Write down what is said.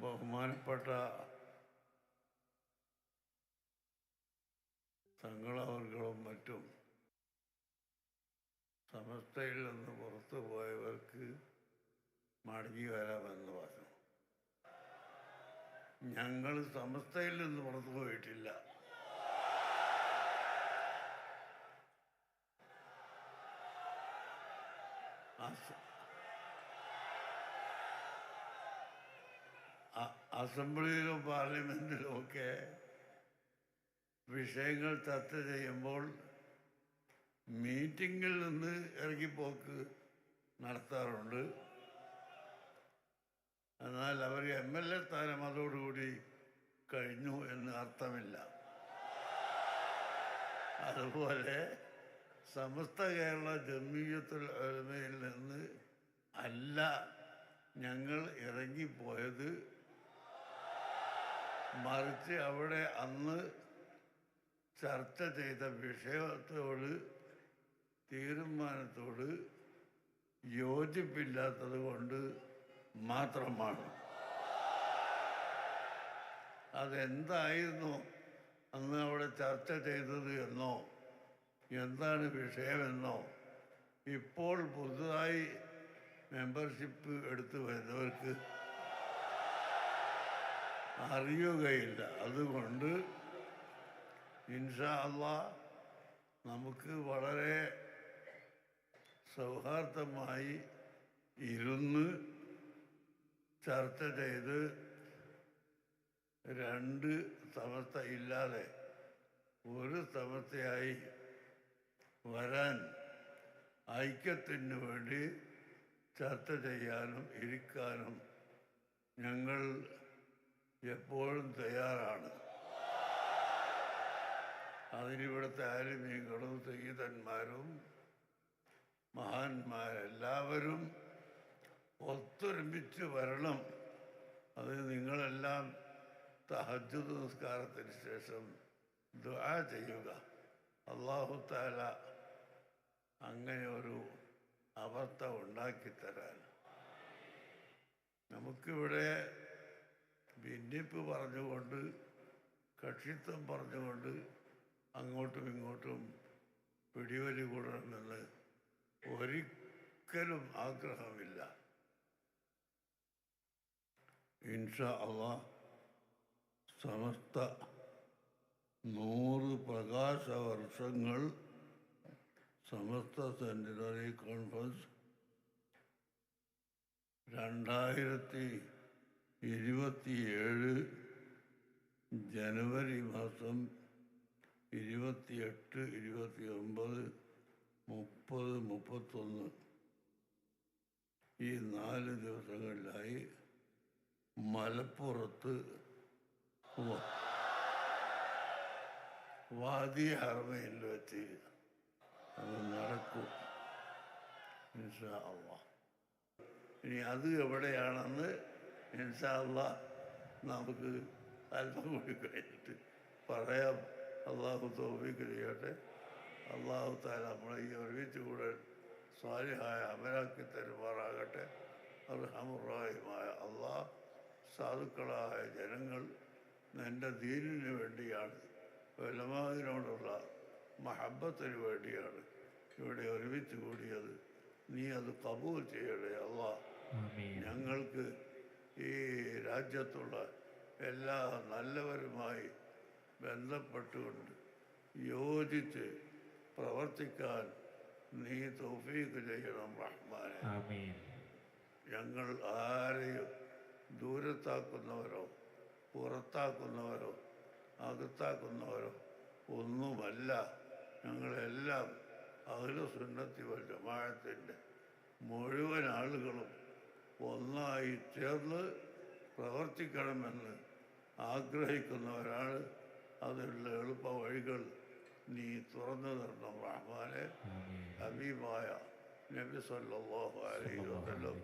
ബഹുമാനപ്പെട്ട തങ്ങളവർകളും മറ്റും സമസ്തയിൽ നിന്ന് പുറത്തു പോയവർക്ക് മടങ്ങി വരാമെന്ന് പറഞ്ഞു. ഞങ്ങൾ സമസ്തയിൽ നിന്ന് പുറത്തു പോയിട്ടില്ല. അസ- അസംബ്ലിയിലും പാർലമെന്റിലും ഒക്കെ വിഷയങ്ങൾ ചർച്ച ചെയ്യുമ്പോൾ മീറ്റിങ്ങിൽ നിന്ന് ഇറങ്ങിപ്പോക്ക് നടത്താറുണ്ട്. എന്നാൽ അവർ എം എൽ എ സ്ഥാനം അതോടുകൂടി കഴിഞ്ഞു എന്ന് അർത്ഥമില്ല. അതുപോലെ സമസ്ത കേരള ജമീയത്തുൽ ഉലമയിൽ നിന്ന് അല്ല ഞങ്ങൾ ഇറങ്ങിപ്പോയത് മറിച്ച് അവിടെ അന്ന് ചർച്ച ചെയ്ത വിഷയത്തോട് തീരുമാനത്തോട് യോജിപ്പില്ലാത്തത് കൊണ്ട് മാത്രമാണ്. അതെന്തായിരുന്നു അന്ന് അവിടെ ചർച്ച ചെയ്തത് എന്നോ എന്താണ് വിഷയമെന്നോ ഇപ്പോൾ പുതുതായി മെമ്പർഷിപ്പ് എടുത്തു വരുന്നവർക്ക് അറിയുകയില്ല. അതുകൊണ്ട് ഇൻഷാ അള്ളാ നമുക്ക് വളരെ സൗഹാർദ്ദമായി ഇരുന്ന് ചർച്ച ചെയ്ത് രണ്ട് സമസ്ത ഇല്ലാതെ ഒരു സമസ്തയായി വരാൻ ഐക്യത്തിന് വേണ്ടി ചർച്ച ചെയ്യാനും ഇരിക്കാനും ഞങ്ങൾ എപ്പോഴും തയ്യാറാണ്. അതിനിവിടുത്തെ ആലിമീങ്ങളും തെയ്യതന്മാരും മഹാന്മാരെല്ലാവരും ഒത്തൊരുമിച്ച് വരണം. അത് നിങ്ങളെല്ലാം തഹജ് നിസ്കാരത്തിന് ശേഷം ദുആ ചെയ്യുക. അള്ളാഹു താല അങ്ങനെ ഒരു അവസ്ഥ ഉണ്ടാക്കിത്തരാൻ. നമുക്കിവിടെ ഭിന്നിപ്പ് പറഞ്ഞുകൊണ്ട് കക്ഷിത്വം പറഞ്ഞുകൊണ്ട് അങ്ങോട്ടും ഇങ്ങോട്ടും പിടിവലി കൂടണമെന്ന് ഒരിക്കലും ആഗ്രഹമില്ല. ഇൻഷ അള്ളാ സമസ്ത നൂറ് പ്രകാശ വർഷങ്ങൾ സമസ്ത സെന്റിനറി കോൺഫറൻസ് രണ്ടായിരത്തി ഇരുപത്തിയേഴ് ജനുവരി മാസം ഇരുപത്തിയെട്ട് ഇരുപത്തി ഒമ്പത് മുപ്പത് മുപ്പത്തൊന്ന്. ഈ നാല് ദിവസങ്ങളിലായി മലപ്പുറത്ത് വാദി ഹർമയിൽ വെച്ച് അത് നടക്കും. ഇനി അത് എവിടെയാണെന്ന് ഇൻഷാ അള്ളാഹ് നമുക്ക് അല്പം കൂടി കഴിഞ്ഞിട്ട് പറയാം. അള്ളാഹു തോഫിക്ക് ചെയ്യട്ടെ. അള്ളാഹു താല നമ്മളെ ഈ ഒരുമിച്ച് കൂടെ സ്വാലിഹായ അമരാക്കി തരുമാറാകട്ടെ. അർഹമുറായുമായ അള്ളാഹ് സാധുക്കളായ ജനങ്ങൾ എന്റെ ദീനിന് വേണ്ടിയാണ്. വലമാവിനോടുള്ള മഹബത്തിന് വേണ്ടിയാണ് ഇവിടെ ഒരുമിച്ച് കൂടിയത്. നീ അത് കബൂൽ ചെയ്യണേ അള്ളാഹ് ഞങ്ങൾക്ക് ഈ രാജ്യത്തുള്ള എല്ലാ നല്ലവരുമായി ബന്ധപ്പെട്ടുകൊണ്ട് യോജിച്ച് പ്രവർത്തിക്കാൻ നീ തൗഫീക്ക് ചെയ്യണം റഹ്മാനെ. ഞങ്ങൾ ആരെയും ദൂരത്താക്കുന്നവരോ പുറത്താക്കുന്നവരോ അകത്താക്കുന്നവരോ ഒന്നുമല്ല. ഞങ്ങളെല്ലാം അഖില സുന്നത്തി ജമാഅത്തിന്റെ മുഴുവൻ ആളുകളും ഒന്നായി ചേർന്ന് പ്രവർത്തിക്കണമെന്ന് ആഗ്രഹിക്കുന്നവരാണ്. അതിനുള്ള എളുപ്പ വഴികൾ നീ തുറന്നു തരണം. റഹ്മാനെ ഹബീബായ നബി സല്ലല്ലാഹു അലൈഹി വസല്ലം.